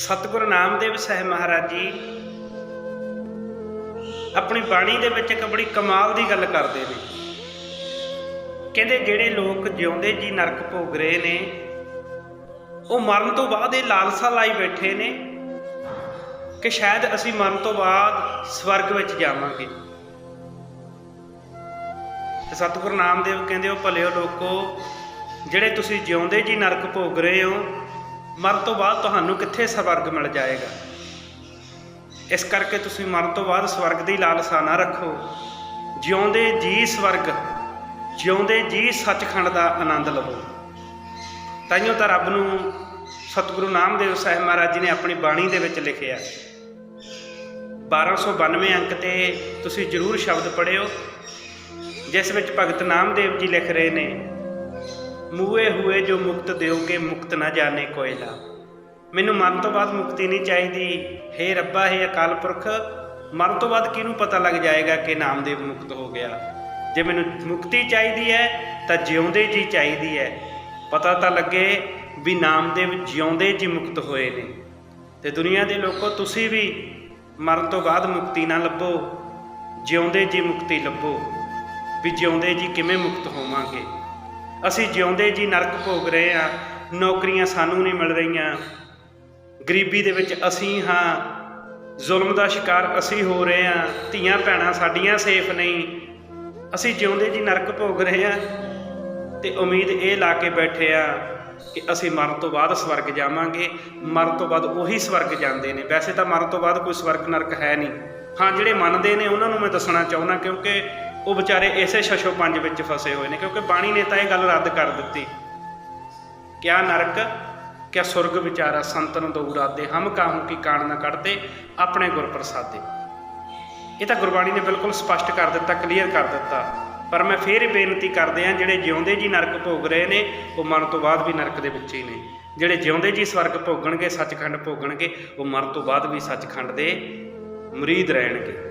ਸਤਿਗੁਰੂ ਨਾਮਦੇਵ ਸਾਹਿਬ ਮਹਾਰਾਜ ਜੀ ਆਪਣੀ ਬਾਣੀ ਦੇ ਵਿੱਚ ਇੱਕ ਬੜੀ ਕਮਾਲ ਦੀ ਗੱਲ ਕਰਦੇ ਨੇ। ਕਹਿੰਦੇ ਜਿਹੜੇ ਲੋਕ ਜਿਉਂਦੇ ਜੀ ਨਰਕ ਭੋਗ ਰਹੇ ਨੇ, ਉਹ ਮਰਨ ਤੋਂ ਬਾਅਦ ਇਹ ਲਾਲਸਾ ਲਾਈ ਬੈਠੇ ਨੇ ਕਿ ਸ਼ਾਇਦ ਅਸੀਂ ਮਰਨ ਤੋਂ ਬਾਅਦ ਸਵਰਗ ਵਿੱਚ ਜਾਵਾਂਗੇ। ਤੇ ਸਤਿਗੁਰੂ ਨਾਮਦੇਵ ਕਹਿੰਦੇ, ਉਹ ਭਲਿਓ ਲੋਕੋ, ਜਿਹੜੇ ਤੁਸੀਂ ਜਿਉਂਦੇ ਜੀ ਨਰਕ ਭੋਗ ਰਹੇ ਹੋ ਮਰਨ ਤੋਂ ਬਾਅਦ ਤੁਹਾਨੂੰ ਕਿੱਥੇ ਸਵਰਗ ਮਿਲ ਜਾਏਗਾ? ਇਸ ਕਰਕੇ ਤੁਸੀਂ ਮਰਨ ਤੋਂ ਬਾਅਦ ਸਵਰਗ ਦੀ ਲਾਲਸਾ ਨਾ ਰੱਖੋ। ਜਿਉਂਦੇ ਜੀ ਸਵਰਗ, ਜਿਉਂਦੇ ਜੀ ਸੱਚਖੰਡ ਦਾ ਆਨੰਦ ਲਵੋ। ਤਾਈਓ ਤਾਂ ਰੱਬ ਨੂੰ ਸਤਿਗੁਰੂ ਨਾਮਦੇਵ ਸਾਹਿਬ ਮਹਾਰਾਜ ਜੀ ਨੇ ਆਪਣੀ ਬਾਣੀ ਦੇ ਵਿੱਚ ਲਿਖਿਆ। 1292 ਅੰਕ ਤੇ ਤੁਸੀਂ ਜ਼ਰੂਰ ਸ਼ਬਦ ਪੜਿਓ ਜਿਸ ਵਿੱਚ ਭਗਤ ਨਾਮਦੇਵ ਜੀ ਲਿਖ ਰਹੇ ਨੇ ਮੂਏ ਹੋਏ ਜੋ ਮੁਕਤ ਦਿਓਗੇ, ਮੁਕਤ ਨਾ ਜਾਣੇ ਕੋਇਲਾ। ਮੈਨੂੰ ਮਰਨ ਤੋਂ ਬਾਅਦ ਮੁਕਤੀ ਨਹੀਂ ਚਾਹੀਦੀ। ਹੇ ਰੱਬਾ, ਹੇ ਅਕਾਲ ਪੁਰਖ, ਮਰਨ ਤੋਂ ਬਾਅਦ ਕਿਹਨੂੰ ਪਤਾ ਲੱਗ ਜਾਏਗਾ ਕਿ ਨਾਮਦੇਵ ਮੁਕਤ ਹੋ ਗਿਆ? ਜੇ ਮੈਨੂੰ ਮੁਕਤੀ ਚਾਹੀਦੀ ਹੈ, ਤਾਂ ਜਿਉਂਦੇ ਜੀ ਚਾਹੀਦੀ ਹੈ। ਪਤਾ ਤਾਂ ਲੱਗੇ ਵੀ ਨਾਮਦੇਵ ਜਿਉਂਦੇ ਜੀ ਮੁਕਤ ਹੋਏ ਨੇ। ਤੇ ਦੁਨੀਆ ਦੇ ਲੋਕੋ, ਤੁਸੀਂ ਵੀ ਮਰਨ ਤੋਂ ਬਾਅਦ ਮੁਕਤੀ ਨਾ ਲੱਭੋ, ਜਿਉਂਦੇ ਜੀ ਮੁਕਤੀ ਲੱਭੋ। ਵੀ ਜਿਉਂਦੇ ਜੀ ਕਿਵੇਂ ਮੁਕਤ ਹੋਵਾਂਗੇ? ਅਸੀਂ ਜਿਉਂਦੇ ਜੀ ਨਰਕ ਭੋਗ ਰਹੇ ਆ ਨੌਕਰੀਆਂ ਸਾਨੂੰ ਨਹੀਂ ਮਿਲ ਰਹੀਆਂ। ਗਰੀਬੀ ਦੇ ਵਿੱਚ ਅਸੀਂ ਹਾਂ, ਜ਼ੁਲਮ ਦਾ ਸ਼ਿਕਾਰ ਅਸੀਂ ਹੋ ਰਹੇ ਆ ਧੀਆਂ ਭੈਣਾਂ ਸਾਡੀਆਂ ਸੇਫ ਨਹੀਂ। ਅਸੀਂ ਜਿਉਂਦੇ ਜੀ ਨਰਕ ਭੋਗ ਰਹੇ ਆ ਤੇ ਉਮੀਦ ਇਹ ਲਾ ਕੇ ਬੈਠੇ ਆ ਕਿ ਅਸੀਂ ਮਰਨ ਤੋਂ ਬਾਅਦ ਸਵਰਗ ਜਾਵਾਂਗੇ। ਮਰਨ ਤੋਂ ਬਾਅਦ ਉਹੀ ਸਵਰਗ ਜਾਂਦੇ ਨੇ। ਵੈਸੇ ਤਾਂ ਮਰਨ ਤੋਂ ਬਾਅਦ ਕੋਈ ਸਵਰਗ ਨਰਕ ਹੈ ਨਹੀਂ। ਹਾਂ, ਜਿਹੜੇ ਮੰਨਦੇ ਨੇ ਉਹਨਾਂ ਨੂੰ ਮੈਂ ਦੱਸਣਾ ਚਾਹੁੰਦਾ ਕਿਉਂਕਿ ਉਹ ਵਿਚਾਰੇ ਇਸੇ ਸ਼ਸ਼ੋ ਪੰਜ ਵਿੱਚ ਫਸੇ ਹੋਏ ਨੇ, ਕਿਉਂਕਿ ਬਾਣੀ ਨੇ ਤਾਂ ਇਹ ਗੱਲ ਰੱਦ ਕਰ ਦਿੱਤੀ। ਕਿਆ ਨਰਕ, ਕਿਆ ਸੁਰਗ ਵਿਚਾਰਾ ਸੰਤਨ ਦਊ ਰਾਦੇ, ਹਮ ਕਾਹੂ ਕੀ ਕਾਣ ਨਾ ਕੱਢਦੇ, ਆਪਣੇ ਗੁਰ ਪ੍ਰਸਾਦੇ। ਇਹ ਤਾਂ ਗੁਰਬਾਣੀ ਨੇ ਬਿਲਕੁਲ ਸਪਸ਼ਟ ਕਰ ਦਿੱਤਾ, ਕਲੀਅਰ ਕਰ ਦਿੱਤਾ। ਪਰ ਮੈਂ ਫੇਰ ਬੇਨਤੀ ਕਰਦੇ ਆ ਜਿਹੜੇ ਜਿਉਂਦੇ ਜੀ ਨਰਕ ਭੋਗ ਰਹੇ ਨੇ, ਉਹ ਮਰਨ ਤੋਂ ਬਾਅਦ ਵੀ ਨਰਕ ਦੇ ਵਿੱਚ ਹੀ ਨੇ। ਜਿਹੜੇ ਜਿਉਂਦੇ ਜੀ ਸਵਰਗ ਭੋਗਣਗੇ, ਸੱਚਖੰਡ ਭੋਗਣਗੇ, ਉਹ ਮਰਨ ਤੋਂ ਬਾਅਦ ਵੀ ਸੱਚਖੰਡ ਦੇ ਮੁਰੀਦ ਰਹਿਣਗੇ।